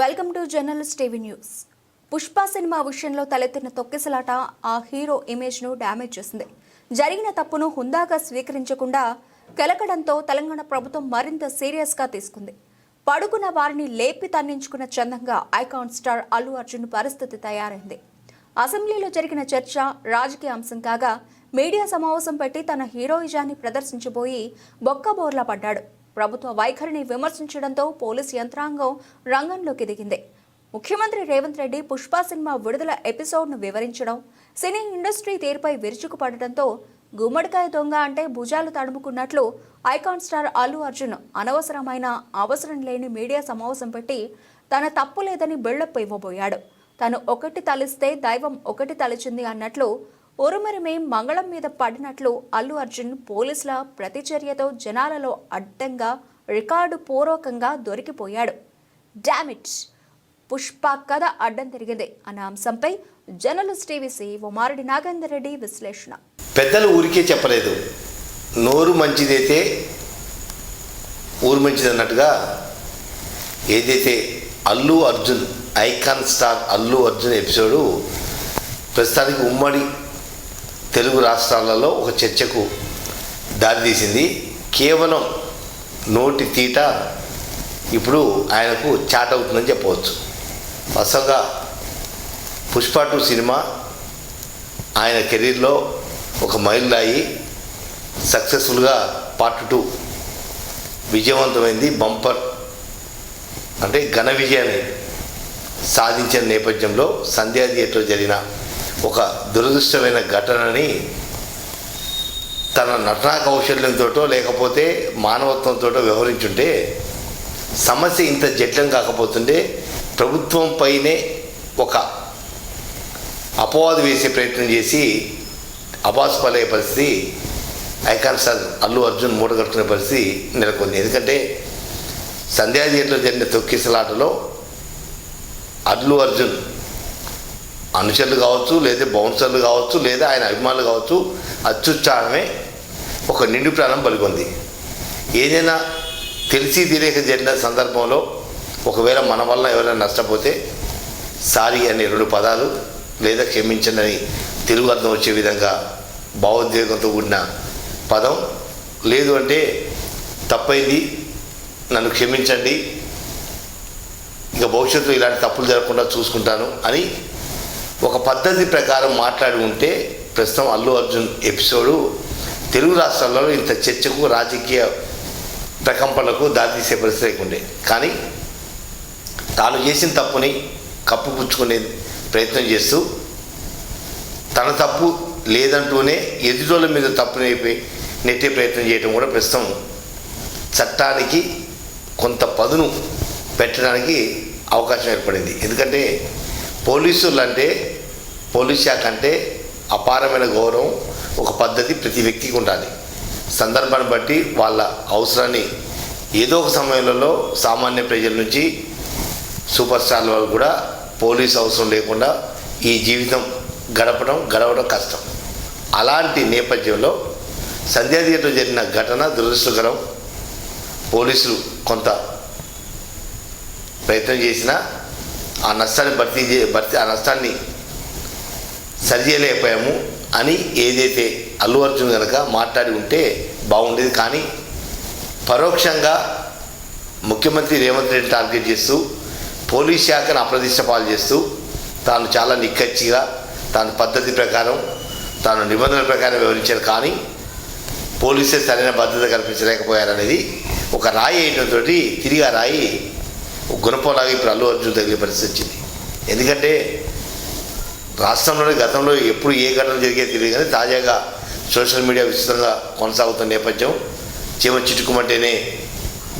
Welcome to journalist TV news. Pushpa cinema విషయంలో తలెత్తిన తొక్కిసలాట ఆ హీరో ఇమేజ్ను డ్యామేజ్ చేసింది. జరిగిన తప్పును హుందాగా స్వీకరించకుండా కెలకడంతో తెలంగాణ ప్రభుత్వం మరింత సీరియస్గా తీసుకుంది. పడుకున్న వారిని లేపి తన్నించుకున్న చందంగా ఐకాన్ స్టార్ అల్లు అర్జున్ పరిస్థితి తయారైంది. అసెంబ్లీలో జరిగిన చర్చ రాజకీయ అంశం కాగా మీడియా సమావేశం పెట్టి తన హీరోయిజాన్ని ప్రదర్శించబోయి బొక్కబోర్లా పడ్డాడు. ప్రభుత్వ వైఖరిని విమర్శించడంతో పోలీసు యంత్రాంగం రంగంలోకి దిగింది. ముఖ్యమంత్రి రేవంత్ రెడ్డి పుష్ప సినిమా విడుదల ఎపిసోడ్ను వివరించడం సినీ ఇండస్ట్రీ తీరుపై విరుచుకుపడటంతో గుమ్మడికాయ దొంగ అంటే భుజాలు తడుముకున్నట్లు ఐకాన్ స్టార్ అల్లు అర్జున్ అనవసరమైన అవసరం లేని మీడియా సమావేశం పెట్టి తన తప్పు లేదని బిల్డప్ ఇవ్వబోయాడు. తను ఒకటి తలిస్తే దైవం ఒకటి తలిచింది అన్నట్లు ఉరుమరిమే మంగళం మీద పడినట్లు అల్లు అర్జున్ పోలీసుల ప్రతిచర్యతో జనాలలో అడ్డంగా రికార్డు పూర్వకంగా దొరికిపోయాడు. డామిట్ పుష్ప కథ అడ్డం తిరిగింది అన్న అంశంపై జర్నలిస్ట్ టీవీసీ ఉమారెడ్డి నాగేందర్ రెడ్డి విశ్లేషణ. పెద్దలు ఊరికే చెప్పలేదు. నోరు మంచిదైతే ఊరు మంచిది అన్నట్టుగా ఏదైతే Allu Arjun icon star Allu Arjun episode ప్రస్తుతానికి ఉమ్మడి తెలుగు రాష్ట్రాలలో ఒక చర్చకు దారితీసింది కేవలం నోటి తీట ఇప్పుడు ఆయనకు చాట్ అవుతుందని చెప్పవచ్చు. అసలుగా పుష్ప టూ సినిమా ఆయన కెరీర్లో ఒక మైలురాయి సక్సెస్ఫుల్గా పార్ట్ టూ విజయవంతమైంది. బంపర్ అంటే ఘన విజయాన్ని సాధించిన నేపథ్యంలో సంధ్యా థియేటర్లో జరిగిన ఒక దురదృష్టమైన ఘటనని తన నటనా కౌశల్యంతో లేకపోతే మానవత్వంతో వ్యవహరించుంటే సమస్య ఇంత జటిలం కాకపోతుంటే ప్రభుత్వం పైనే ఒక అపవాదు వేసే ప్రయత్నం చేసి అబాస్పలే పరిస్థితి ఐకాన్ సార్ అల్లు అర్జున్ మూటగట్టుకునే పరిస్థితి నెలకొంది. ఎందుకంటే సంధ్యా జరిగిన తొక్కిసలాటలో అల్లు అర్జున్ అనుచరులు కావచ్చు లేదా బౌన్సర్లు కావచ్చు లేదా ఆయన అభిమానులు కావచ్చు అత్యుత్సాహమే ఒక నిండు ప్రాణం పలుకొంది. ఏదైనా తెలిసి తెలియక జరిగిన సందర్భంలో ఒకవేళ మన వల్ల ఎవరైనా నష్టపోతే సారీ అనే రెండు పదాలు లేదా క్షమించండి అని తెలుగు అర్థం వచ్చే విధంగా భావోద్వేగంతో కూడిన పదం. లేదు అంటే తప్పైంది నన్ను క్షమించండి ఇక భవిష్యత్తులో ఇలాంటి తప్పులు జరగకుండా చూసుకుంటాను అని ఒక పద్ధతి ప్రకారం మాట్లాడి ఉంటే ప్రస్తుతం అల్లు అర్జున్ ఎపిసోడు తెలుగు రాష్ట్రాల్లో ఇంత చర్చకు రాజకీయ ప్రకంపనలకు దారితీసే పరిస్థితి లేకుండే కానీ తాను చేసిన తప్పుని కప్పుపుచ్చుకునే ప్రయత్నం చేస్తూ తన తప్పు లేదంటూనే ఎదుటోళ్ళ మీద తప్పు నేపి నెట్టే ప్రయత్నం చేయడం కూడా ప్రస్తుతం చట్టానికి కొంత పదును పెట్టడానికి అవకాశం ఏర్పడింది. ఎందుకంటే పోలీసులు అంటే పోలీస్ శాఖ అంటే అపారమైన గౌరవం ఒక పద్ధతి ప్రతి వ్యక్తికి ఉండాలి. సందర్భాన్ని బట్టి వాళ్ళ అవసరాన్ని ఏదో ఒక సమయంలో సామాన్య ప్రజల నుంచి సూపర్ స్టార్ల వాళ్ళు కూడా పోలీస్ అవసరం లేకుండా ఈ జీవితం గడపడం గడవడం కష్టం. అలాంటి నేపథ్యంలో సంధ్యా థియేటర్ జరిగిన ఘటన దురదృష్టకరం. పోలీసులు కొంత ప్రయత్నం చేసినా ఆ నష్టాన్ని భర్తీ చే భర్తీ ఆ నష్టాన్ని సరిచేయలేకపోయాము అని ఏదైతే అల్లు అర్జున్ కనుక మాట్లాడి ఉంటే బాగుండేది. కానీ పరోక్షంగా ముఖ్యమంత్రి రేవంత్ రెడ్డి టార్గెట్ చేస్తూ పోలీస్ శాఖను అప్రదిష్ట పాలు చేస్తూ తాను చాలా నిక్కచ్చిగా తాను పద్ధతి ప్రకారం తాను నిబంధనల ప్రకారం వివరించారు కానీ పోలీసే సరైన భద్రత కల్పించలేకపోయారనేది ఒక రాయి వేయడంతో తిరిగి ఆ రాయి ఒక గుణపంలాగా ఇప్పుడు అల్లు అర్జున్ తగిలే పరిస్థితి వచ్చింది. ఎందుకంటే రాష్ట్రంలోని గతంలో ఎప్పుడు ఏ ఘటన జరిగేది తెలియదు కానీ తాజాగా సోషల్ మీడియా విస్తృతంగా కొనసాగుతున్న నేపథ్యం చీమ చిట్టుకుమంటేనే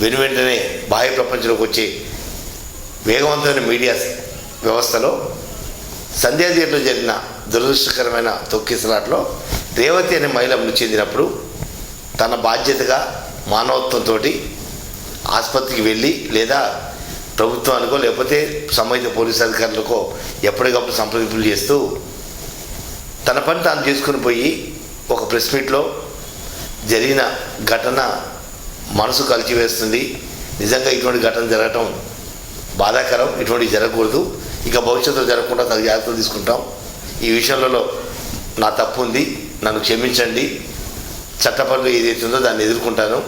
వెను వెంటనే బాహ్య ప్రపంచంలోకి వచ్చే వేగవంతమైన మీడియా వ్యవస్థలో సంధ్యా జరిగిన దురదృష్టకరమైన తొక్కిసలాట్లో రేవతి అనే మహిళ మృతి చెందినప్పుడు తన బాధ్యతగా మానవత్వంతో ఆసుపత్రికి వెళ్ళి లేదా ప్రభుత్వానికో లేకపోతే సంబంధిత పోలీస్ అధికారులకో ఎప్పటికప్పుడు సంప్రదింపులు చేస్తూ తన పని తాను చేసుకుని పోయి ఒక ప్రెస్ మీట్లో జరిగిన ఘటన మనసు కలిచివేస్తుంది నిజంగా ఇటువంటి ఘటన జరగటం బాధాకరం. ఇటువంటివి జరగకూడదు. ఇక భవిష్యత్తులో జరగకుండా తగు జాగ్రత్తలు తీసుకుంటాం. ఈ విషయంలో నా తప్పు ఉంది. నన్ను క్షమించండి. చట్టపరులు ఏదైతే ఉందో దాన్ని ఎదుర్కొంటాను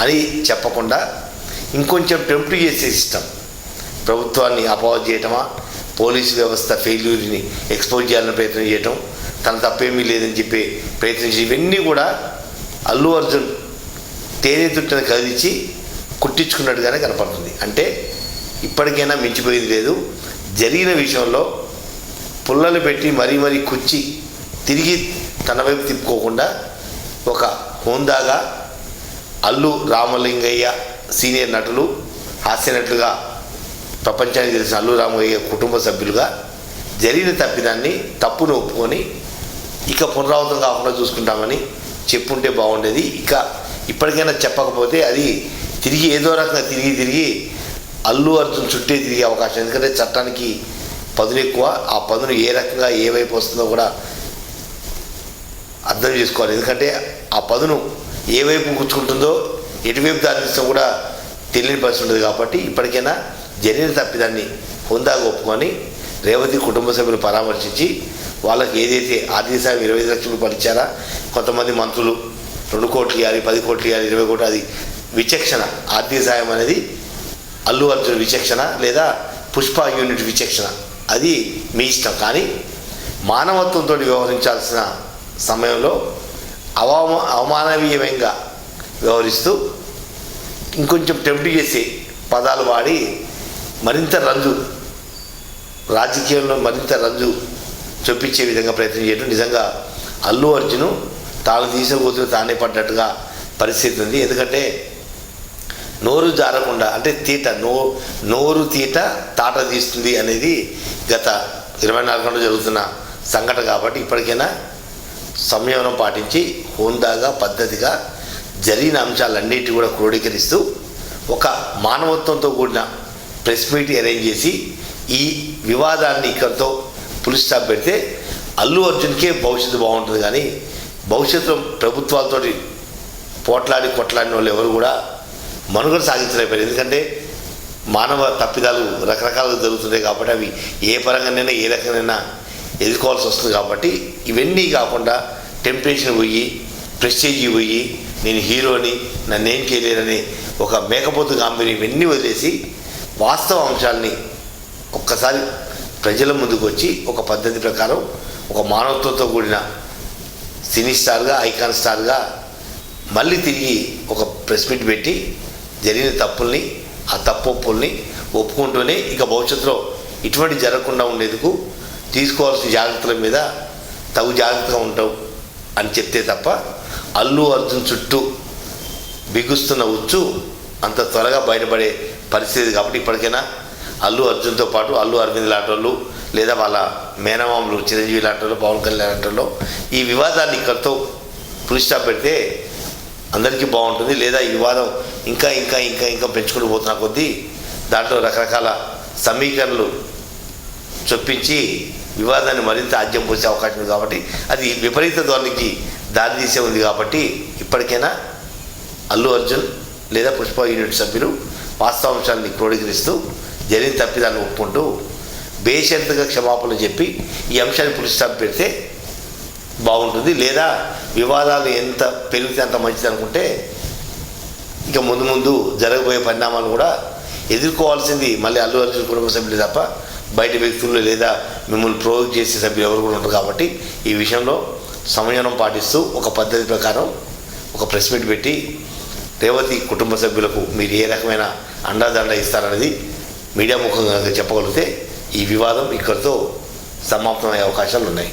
అని చెప్పకుండా ఇంకొంచెం టెంప్ట్ చేసే ఇష్టం ప్రభుత్వాన్ని అపవాద్ చేయటమా? పోలీసు వ్యవస్థ ఫెయిల్యూర్ని ఎక్స్పోజ్ చేయాలని ప్రయత్నం చేయటం? తన తప్పేమీ లేదని చెప్పి ప్రయత్నించి ఇవన్నీ కూడా అల్లు అర్జున్ తేనె తుట్టని కదిలించి కుట్టించుకున్నట్టుగానే కనపడుతుంది. అంటే ఇప్పటికైనా మించిపోయేది లేదు. జరిగిన విషయంలో పుల్లలు పెట్టి మరీ మరీ కుచ్చి తిరిగి తన వైపు తిప్పుకోకుండా ఒక హోందాగా అల్లు రామలింగయ్య సీనియర్ నటులు హాస్య నటులుగా ప్రపంచానికి తెలిసిన అల్లు రామయ్య కుటుంబ సభ్యులుగా జరిగిన తప్పిదాన్ని తప్పును ఒప్పుకొని ఇక పునరావృతం కాకుండా చూసుకుంటామని చెప్పుంటే బాగుండేది. ఇక ఇప్పటికైనా చెప్పకపోతే అది తిరిగి ఏదో రకంగా తిరిగి తిరిగి అల్లు అర్జున్ చుట్టే తిరిగే అవకాశం. ఎందుకంటే చట్టానికి పదును ఎక్కువ. ఆ పదును ఏ రకంగా ఏ వైపు వస్తుందో కూడా అర్థం చేసుకోవాలి. ఎందుకంటే ఆ పదును ఏ వైపు గుచ్చుకుంటుందో ఎటువైపు దారిస్తుందో కూడా తెలియని పరిస్థితి ఉంటుంది కాబట్టి ఇప్పటికైనా జరిగిన తప్పిదాన్ని హుందాగా ఒప్పుకొని రేవతి కుటుంబ సభ్యులు పరామర్శించి వాళ్ళకి ఏదైతే ఆర్థిక సాయం ఇరవై ఐదు లక్షలు రూపాయలు ఇచ్చారా కొంతమంది మంత్రులు రెండు కోట్లు ఇవ్వాలి పది కోట్లు ఇవ్వాలి ఇరవై కోట్లు అది విచక్షణ. ఆర్థిక సాయం అనేది అల్లు అర్జున్ విచక్షణ లేదా పుష్ప యూనిట్ విచక్షణ. అది మీ ఇష్టం. కానీ మానవత్వంతో వ్యవహరించాల్సిన సమయంలో అవమ అవమానవీయంగా వ్యవహరిస్తూ ఇంకొంచెం టెంప్ట్ చేసే పదాలు వాడి మరింత రంజు రాజకీయంలో మరింత రంజు చొప్పించే విధంగా ప్రయత్నం చేయడం నిజంగా అల్లు అర్జును తాను తీసుకుపోతున్న తానే పడ్డట్టుగా పరిస్థితి ఉంది. ఎందుకంటే నోరు జారకుండా అంటే తీట నో నోరు తీట తాట తీస్తుంది అనేది గత ఇరవై నాలుగు గంటలు జరుగుతున్న సంఘటన కాబట్టి ఇప్పటికైనా సంయమనం పాటించి హోందాగా పద్ధతిగా జరిగిన అంశాలన్నిటి కూడా క్రోడీకరిస్తూ ఒక మానవత్వంతో కూడిన ప్రెస్ మీట్ అరేంజ్ చేసి ఈ వివాదాన్ని ఇక్కడితో పులిస్ పెడితే అల్లు అర్జున్కే భవిష్యత్తు బాగుంటుంది కానీ భవిష్యత్తు ప్రభుత్వాలతో పోట్లాడి కొట్లాడిన వాళ్ళు ఎవరు కూడా మనుగడ సాగించలేకపోయారు. ఎందుకంటే మానవ తప్పిదాలు రకరకాలుగా జరుగుతున్నాయి కాబట్టి అవి ఏ పరంగానైనా ఏ రకంగానైనా ఎదుర్కోవాల్సి వస్తుంది కాబట్టి ఇవన్నీ కాకుండా టెంప్టేషన్ పోయి ప్రెస్టేజీ పోయి నేను హీరోని నన్నేం చేయలేనని ఒక మేకపోతు గాంభీర్యం ఇవన్నీ వదిలేసి వాస్తవ అంశాలని ఒక్కసారి ప్రజల ముందుకు వచ్చి ఒక పద్ధతి ప్రకారం ఒక మానవత్వంతో కూడిన సినీ స్టార్గా ఐకాన్ స్టార్గా మళ్ళీ తిరిగి ఒక ప్రెస్ మీట్ పెట్టి జరిగిన తప్పుల్ని ఆ తప్పు ఒప్పుల్ని ఒప్పుకుంటూనే ఇక భవిష్యత్తులో ఇటువంటి జరగకుండా ఉండేందుకు తీసుకోవాల్సిన జాగ్రత్తల మీద తగు జాగ్రత్తగా ఉంటాం అని చెప్తే తప్ప అల్లు అర్జున్ చుట్టూ బిగుస్తున్న ఉచ్చు అంత త్వరగా బయటపడే పరిస్థితి కాబట్టి ఇప్పటికైనా అల్లు అర్జున్తో పాటు అల్లు అరవింద్ లాంటి లేదా వాళ్ళ మేనమామలు చిరంజీవి లాంటి పవన్ కళ్యాణ్ లాంటి వాళ్ళు ఈ వివాదాన్ని ఇక్కడితో పులి పెడితే అందరికీ బాగుంటుంది. లేదా ఈ వివాదం ఇంకా ఇంకా ఇంకా ఇంకా పెంచుకుని పోతున్న కొద్దీ దాంట్లో రకరకాల సమీకరణలు చొప్పించి వివాదాన్ని మరింత ఆద్యం పోసే అవకాశం ఉంది కాబట్టి అది విపరీత ధోరణికి దారితీసే ఉంది కాబట్టి ఇప్పటికైనా అల్లు అర్జున్ లేదా పుష్ప యూనిట్ సభ్యులు వాస్తవాంశాన్ని క్రోడీకరిస్తూ జరిగిన తప్పిదాన్ని ఒప్పుకుంటూ బేషరతుగా క్షమాపణలు చెప్పి ఈ అంశాన్ని పులిస్టాప్ పెడితే బాగుంటుంది. లేదా వివాదాలు ఎంత పెరిగితే అంత మంచిది అనుకుంటే ఇక ముందు ముందు జరగబోయే పరిణామాలు కూడా ఎదుర్కోవాల్సింది మళ్ళీ అల్లు అర్జున్ కుటుంబ సభ్యులు తప్ప బయట వ్యక్తులు లేదా మిమ్మల్ని ప్రోవోక్ చేసే సభ్యులు ఎవరు కూడా ఉండరు కాబట్టి ఈ విషయంలో సంయమనం పాటిస్తూ ఒక పద్ధతి ప్రకారం ఒక ప్రెస్ మీట్ పెట్టి రేవతి కుటుంబ సభ్యులకు మీరు ఏ రకమైన అండాదండ ఇస్తారనేది మీడియా ముఖంగా చెప్పగలిగితే ఈ వివాదం ఇక్కడితో సమాప్తమయ్యే అవకాశాలు ఉన్నాయి